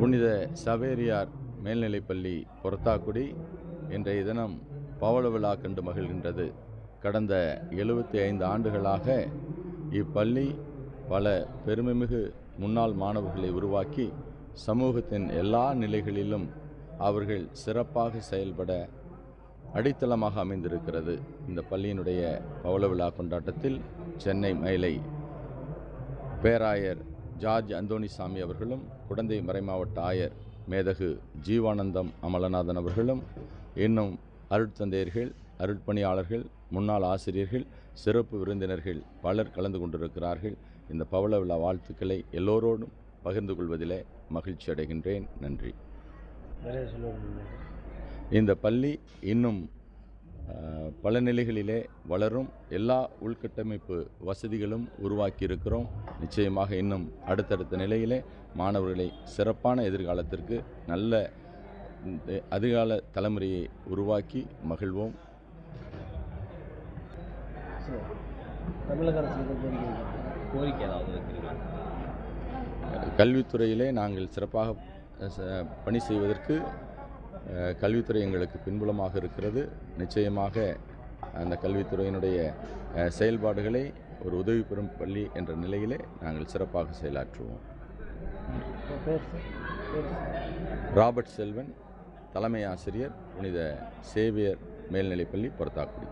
புனித சவேரியார் மேல்நிலைப்பள்ளி பொறத்தாக்குடி இன்றைய தினம் பவள விழா கண்டு மகிழ்கின்றது. கடந்த எழுபத்தி ஐந்து ஆண்டுகளாக இப்பள்ளி பல பெருமைமிகு முன்னாள் மாணவர்களை உருவாக்கி சமூகத்தின் எல்லா நிலைகளிலும் அவர்கள் சிறப்பாக செயல்பட அடித்தளமாக அமைந்திருக்கிறது. இந்த பள்ளியினுடைய பவள விழா கொண்டாட்டத்தில் சென்னை மயிலை பேராயர் ஜார்ஜ் அந்தோணிசாமி அவர்களும் குடந்தை மறைமாவட்ட ஆயர் மேதகு ஜீவானந்தம் அமலநாதன் அவர்களும் இன்னும் அருட்தந்தையர்கள் அருட்பணியாளர்கள் முன்னாள் ஆசிரியர்கள் சிறப்பு விருந்தினர்கள் பலர் கலந்து கொண்டிருக்கிறார்கள். இந்த பவள விழா வாழ்த்துக்களை எல்லோரோடும் பகிர்ந்து கொள்வதிலே மகிழ்ச்சி அடைகின்றேன் நன்றி இந்த பள்ளி இன்னும் பல நிலைகளிலே வளரும் எல்லா உள்கட்டமைப்பு வசதிகளும் உருவாக்கி இருக்கிறோம் நிச்சயமாக இன்னும் அடுத்தடுத்த நிலையிலே மாணவர்களை சிறப்பான எதிர்காலத்திற்கு நல்ல அதிகால தலைமுறையை உருவாக்கி மகிழ்வோம். தமிழக அரசு கோரிக்கை ஏதாவது கல்வித்துறையிலே நாங்கள் சிறப்பாக பணி செய்வதற்கு கல்வித்துறை எங்களுக்கு பின்புலமாக இருக்கிறது. நிச்சயமாக அந்த கல்வித்துறையினுடைய செயல்பாடுகளை ஒரு உதவி பெறும் பள்ளி என்ற நிலையிலே நாங்கள் சிறப்பாக செயலாற்றுவோம். ராபர்ட் செல்வன் தலைமை ஆசிரியர் புனித சேவியர் மேல்நிலைப்பள்ளி பொறுத்தாக்குடி.